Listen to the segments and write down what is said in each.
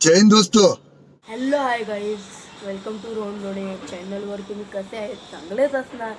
जय दोस्तो। Hello hi guys welcome to Rohan Rode चॅनलवर तुम्ही कसे आहेत? चांगलेच असणार.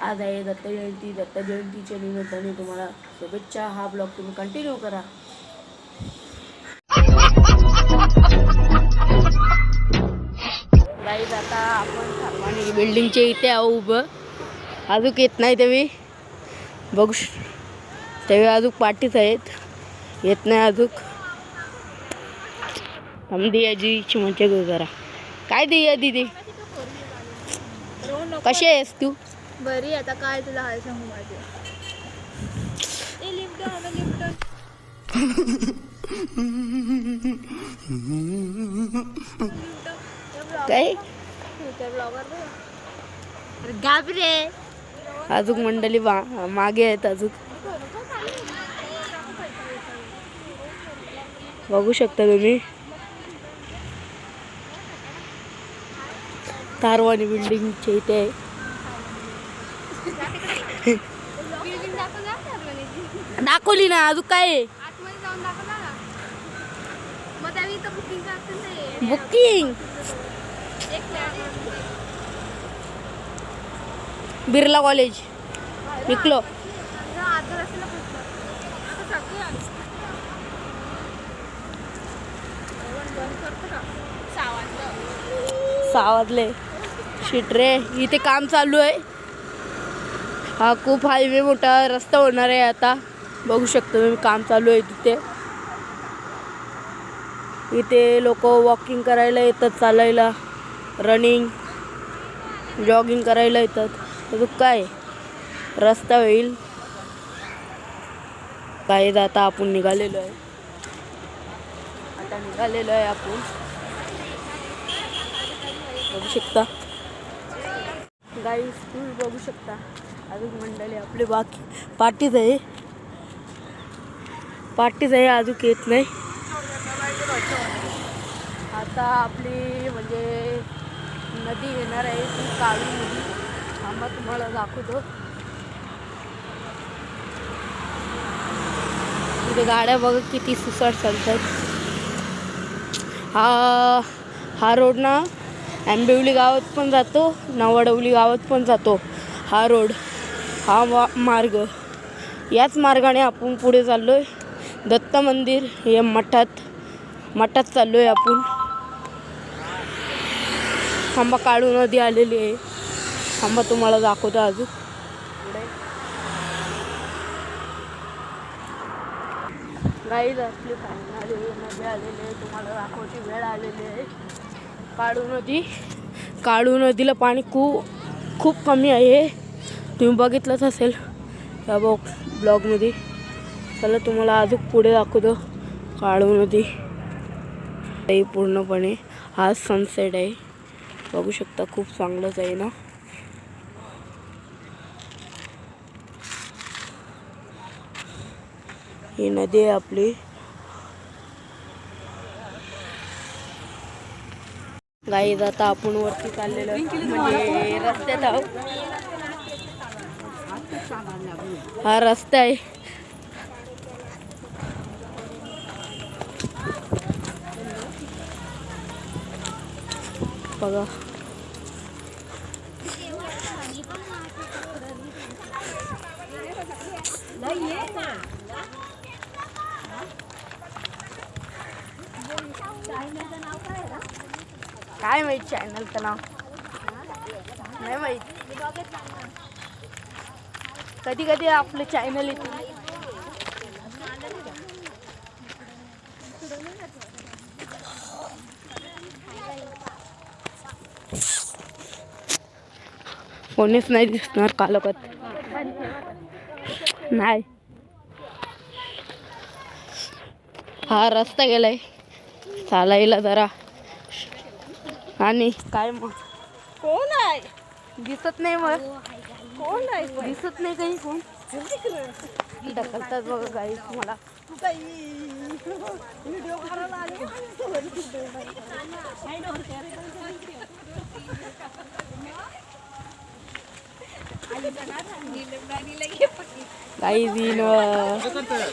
आज आहे दत्त जयंती. दत्त जयंतीच्या निमित्ताने तुम्हाला शुभेच्छा. हा ब्लॉग तुम्ही कंटिन्यू करा. गाईज आता आपण सर्वांनी बिल्डिंगच्या इथे आहो उभं. अजून येत नाही तेवी बघू तेव्हा अजून पाठीच आहेत. येत नाही अजून. आमदी आजीची मजा घेऊ जरा. काय दिया दीदी? कशी आहेस तू? बरी आता काय तुला हाय सांगू माझे? काय? घाबरे अजून मंडळी मागे आहेत अजून. बघू शकता तुम्ही? तारवाणी बिल्डिंगच्या इथे आहे. दाखवली ना अजून काय आहे? बुकिंग बिर्ला कॉलेज निकलो सावधले शिटरे शिट रे. इथे काम चालू आहे. हा खूप हायवे मोठा रस्ता होणार आहे आता. बघू शकतो मी काम चालू आहे तिथे. इथे लोक वॉकिंग करायला येतात चालायला. रनिंग जॉगिंग करायला येतात. अजून काय? रस्ता होईल. काय आता आपण निघालेलो आहे. आता निघालेलो आहे आपण. बघू शकता. गाई स्कूल बघू शकता. अजून मंडळी आपली बाकी पाठीच आहे. पाठीच आहे अजून येत नाही. आता आपली म्हणजे नदी येणार आहे ती काळी नदी. थांबा तुम्हाला दाखवतो. तिथे गाड्या बघा किती सुसाट चालतात. हा हा रोड ना आंबिवली गावात पण जातो नवाडवली गावात पण जातो. हा रोड हा वा मार्ग. याच मार्गाने आपण पुढे चाललो आहे दत्त मंदिर हे मठात मठात चाललो आहे आपण. थांबा काळू नदी आलेली आहे. थांबा तुम्हाला दाखवतो अजून. पुढे असली पाणी आलेली नदी आलेली आहे. तुम्हाला दाखवची वेळ आलेली आहे. काळू नदी. काळू नदीला पाणी खूप खूप कमी आहे. तुम्ही बघितलंच असेल या बॉ ब्लॉगमध्ये. चला तुम्हाला अजून पुढे दाखवतो. काळू नदी. आहे पूर्णपणे हा सनसेट आहे. बघू शकता खूप चांगलंच आहे ना? ही नदी आहे आपली. गाईज आता आपण वरती चाललेलो म्हणजे रस्त्यात आहोत. हा रस्ता आहे. बघा. काय माहीत चॅनलचं नाव? नाही माहीत. कधी कधी आपलं चॅनल येते. कोणीच नाही दिसणार कालोखत. नाही. हा रस्ता गेलाय. चालायला जरा. आणि काय मग? कोण आहे? दिसत नाही मग. कोण आहे दिसत नाही काही कोण. ढकलतात बघा गाई मला दिन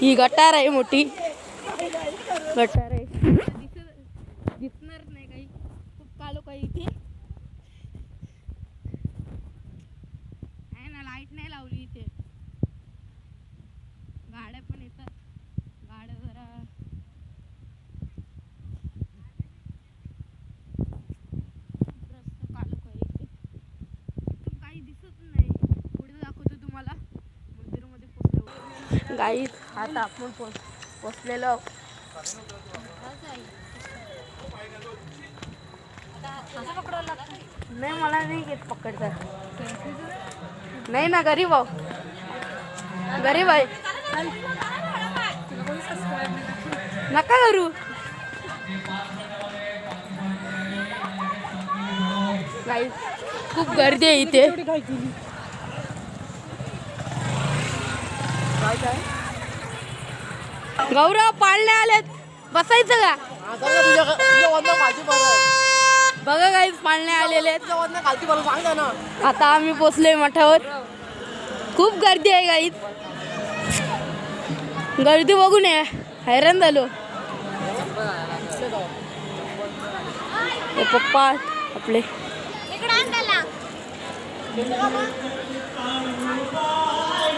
ही गटार आहे मोठी. गटार आहे. गाई. आता आपण पोच पोचलेलो. नाही मला नाही घेत पकडता नाही ना गरीब आहो. गरीब आहे. नका करू. गाई खूप गर्दी आहे इथे. गौरव पाळणे आलेत. बसायचं का? बघा काही पाळणे आलेले आहेत आता आम्ही पोचलोय मठावर. खूप गर्दी आहे गाईत गर्दी बघू नये हैराण झालो. पप्पा आपले.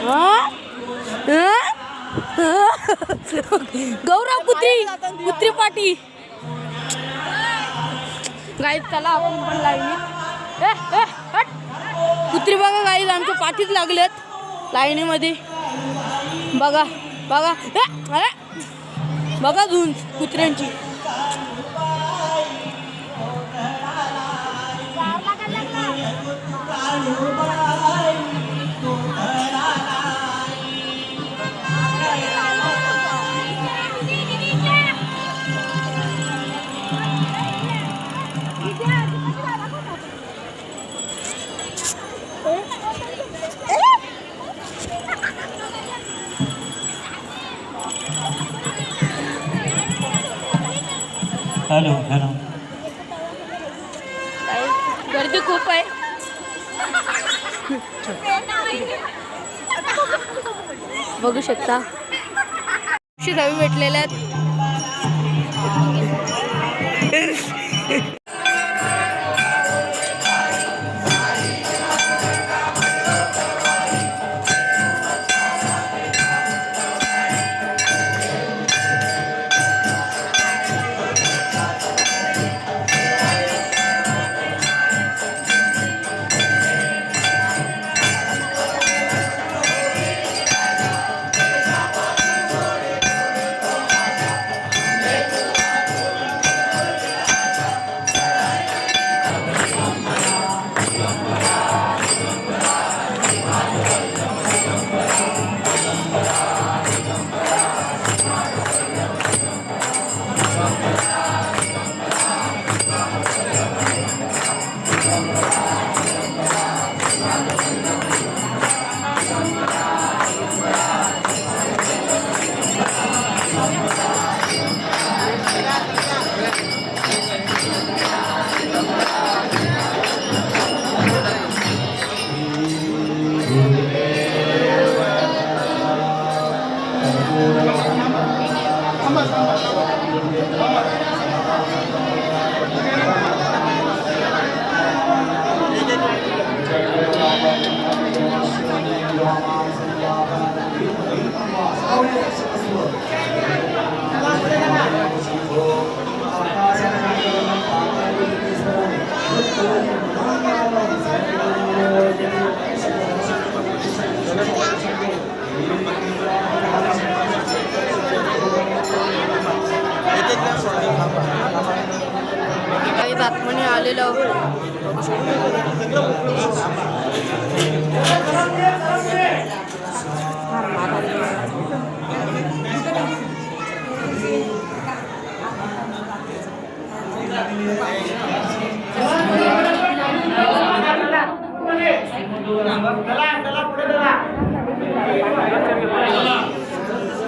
हा? गौरव कुत्री कुत्री पाटी. गाईत चला आपण पण लाईनीत कुत्री बघा गाईत आमच्या पाठीत लागलेत लाईनीमध्ये. बघा बघा. अरे. बघा झुंज कुत्र्यांची. हॅलो हॅलो गर्दी खूप आहे. बघू शकता. भेटलेल्या आहेत. भेटलेले आहेत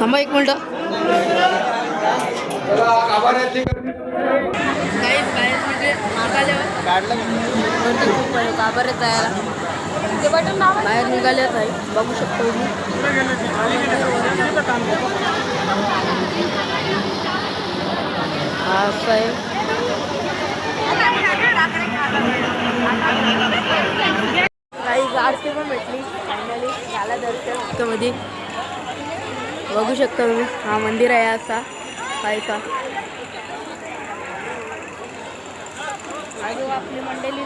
थांबा एक मिनटं. काही बाहेर म्हणजे खूप आहे का बरं ते बटन बाहेर निघालेच आहे बघू शकतो मी असं आहे. काही आरती पण भेटली फायनली झाला दर्शन. मध्ये बघू शकता तुम्ही. हा मंदिर आहे असा. काय आपली मंडळी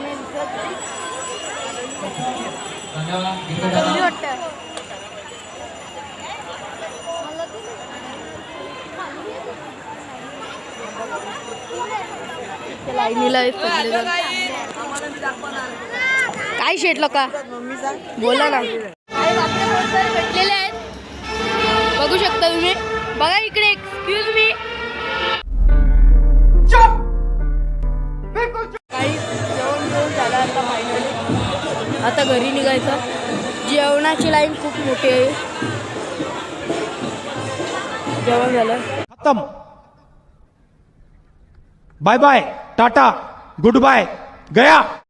काय शेटलो लोका? बोला ना. भेटलेले आहेत. बघू शकता तुम्ही. बघा इकडे एक्सक्यूज मी काही जेवण जेवण झालं आता फायनली आता घरी निघायचं. जेवणाची लाईन खूप मोठी आहे. जेवण झालं. खत्म. Bye bye tata goodbye गया.